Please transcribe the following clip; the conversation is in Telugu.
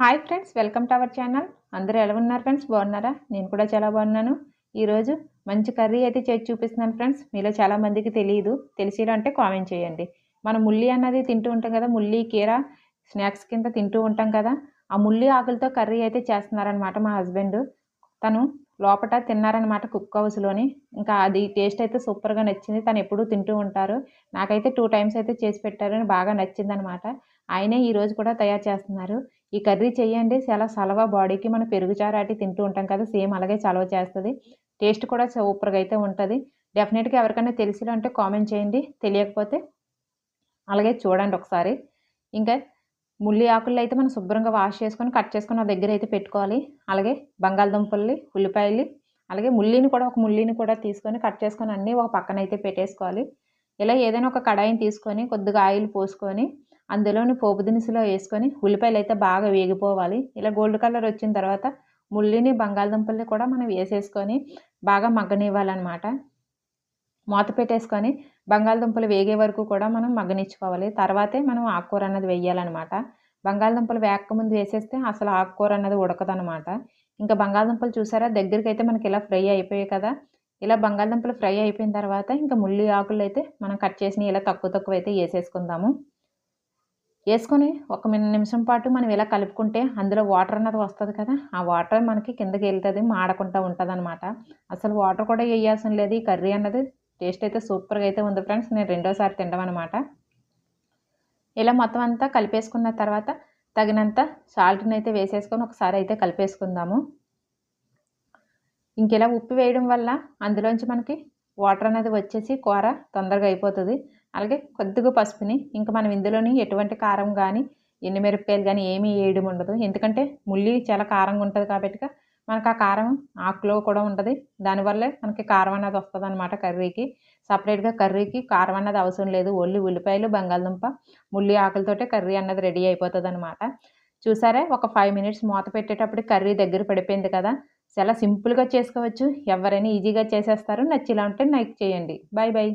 Hi friends welcome to our channel అందరూ ఎలా ఉన్నారు ఫ్రెండ్స్ బాగున్నారా? నేను కూడా చాలా బాగున్నాను. ఈరోజు మంచి కర్రీ అయితే చేసి చూపిస్తున్నాను ఫ్రెండ్స్ మీలో చాలామందికి తెలియదు తెలిసిరా అంటే కామెంట్ చేయండి. మనం ముల్లి అన్నది తింటూ ఉంటాం కదా ముల్లి కీర స్నాక్స్ కింద తింటూ ఉంటాం కదా ఆ ముల్లి ఆకులతో కర్రీ అయితే చేస్తున్నారనమాట మా హస్బెండ్ తను లోపట తిన్నారనమాట కుక్ హౌస్లోని ఇంకా అది టేస్ట్ అయితే సూపర్గా నచ్చింది. తను ఎప్పుడూ తింటూ ఉంటారు. నాకైతే టూ టైమ్స్ అయితే చేసి పెట్టారు. బాగా నచ్చింది అనమాట ఆయనే ఈరోజు కూడా తయారు చేస్తున్నారు. ఈ కర్రీ చేయండి చాలా సలవ బాడీకి మనం పెరుగుచారు అటు తింటూ ఉంటాం కదా సేమ్ అలాగే చలవ చేస్తుంది. టేస్ట్ కూడా సూపర్గా అయితే ఉంటుంది. డెఫినెట్గా ఎవరికైనా తెలిసిలో అంటే కామెంట్ చేయండి. తెలియకపోతే అలాగే చూడండి ఒకసారి. ఇంకా ముల్లి ఆకుల్లో అయితే మనం శుభ్రంగా వాష్ చేసుకొని కట్ చేసుకొని ఆ దగ్గర అయితే పెట్టుకోవాలి. అలాగే బంగాళదుంపల్ని ఉల్లిపాయలు అలాగే ముల్లిని కూడా ఒక ముల్లిని కూడా తీసుకొని కట్ చేసుకొని అన్నీ ఒక పక్కన అయితే పెట్టేసుకోవాలి. ఇలా ఏదైనా ఒక కడాయిని తీసుకొని కొద్దిగా ఆయిల్ పోసుకొని అందులోని పోపు దినుసులో వేసుకొని ఉల్లిపాయలు అయితే బాగా వేగిపోవాలి. ఇలా గోల్డ్ కలర్ వచ్చిన తర్వాత ముల్లిని బంగాళదుంపల్ని కూడా మనం వేసేసుకొని బాగా మగ్గనివ్వాలన్నమాట. మూత పెట్టేసుకొని బంగాళదుంపలు వేగే వరకు కూడా మనం మగ్గనిచ్చుకోవాలి. తర్వాతే మనం ఆకుకూర అన్నది వేయాలన్నమాట. బంగాళదుంపలు వేకముందు వేసేస్తే అసలు ఆకుకూర అన్నది ఉడకదనమాట ఇంకా బంగాళదుంపలు చూసారా? దగ్గరికి అయితే మనకి ఇలా ఫ్రై అయిపోయాయి కదా. ఇలా బంగాళదుంపలు ఫ్రై అయిపోయిన తర్వాత ఇంకా ముల్లి ఆకులు అయితే మనం కట్ చేసిన ఇలా తక్కువ తక్కువ అయితే వేసేసుకుందాము. వేసుకొని ఒక నిమిషం పాటు మనం ఇలా కలుపుకుంటే అందులో వాటర్ అన్నది వస్తుంది కదా ఆ వాటర్ మనకి కిందకి వెళ్తుంది మాడకుండా ఉంటుంది అనమాట అసలు వాటర్ కూడా వేయాల్సిన లేదు ఈ కర్రీ అన్నది టేస్ట్ అయితే సూపర్గా అయితే ఉంది ఫ్రెండ్స్ నేను రెండోసారి తినడం అనమాట ఇలా మొత్తం అంతా కలిపేసుకున్న తర్వాత తగినంత సాల్ట్ని అయితే వేసేసుకొని ఒకసారి అయితే కలిపేసుకుందాము. ఇంకెలా ఉప్పు వేయడం వల్ల అందులోంచి మనకి వాటర్ అనేది వచ్చేసి కూర తొందరగా అయిపోతుంది. అలాగే కొద్దిగా పసుపుని ఇంకా మనం ఇందులోని ఎటువంటి కారం కానీ ఎండుమిరపకాయలు కానీ ఏమీ వేయడం ఉండదు. ఎందుకంటే ముల్లి చాలా కారంగా ఉంటుంది కాబట్టి మనకు ఆ కారం ఆకులో కూడా ఉంటుంది. దానివల్లే మనకి కారం అనేది వస్తుంది అనమాట కర్రీకి. సపరేట్గా కర్రీకి కారం అన్నది అవసరం లేదు. ఓన్లీ ఉల్లిపాయలు బంగాళదుంప ముల్లి ఆకులతోటే కర్రీ అన్నది రెడీ అయిపోతుంది అనమాట చూసారా? ఒక ఫైవ్ మినిట్స్ మూత పెట్టేటప్పుడు కర్రీ దగ్గర పడిపోయింది కదా? చాలా సింపుల్గా చేసుకోవచ్చు. ఎవరైనా ఈజీగా చేసేస్తారు. నచ్చిలా ఉంటే లైక్ చేయండి. Bye bye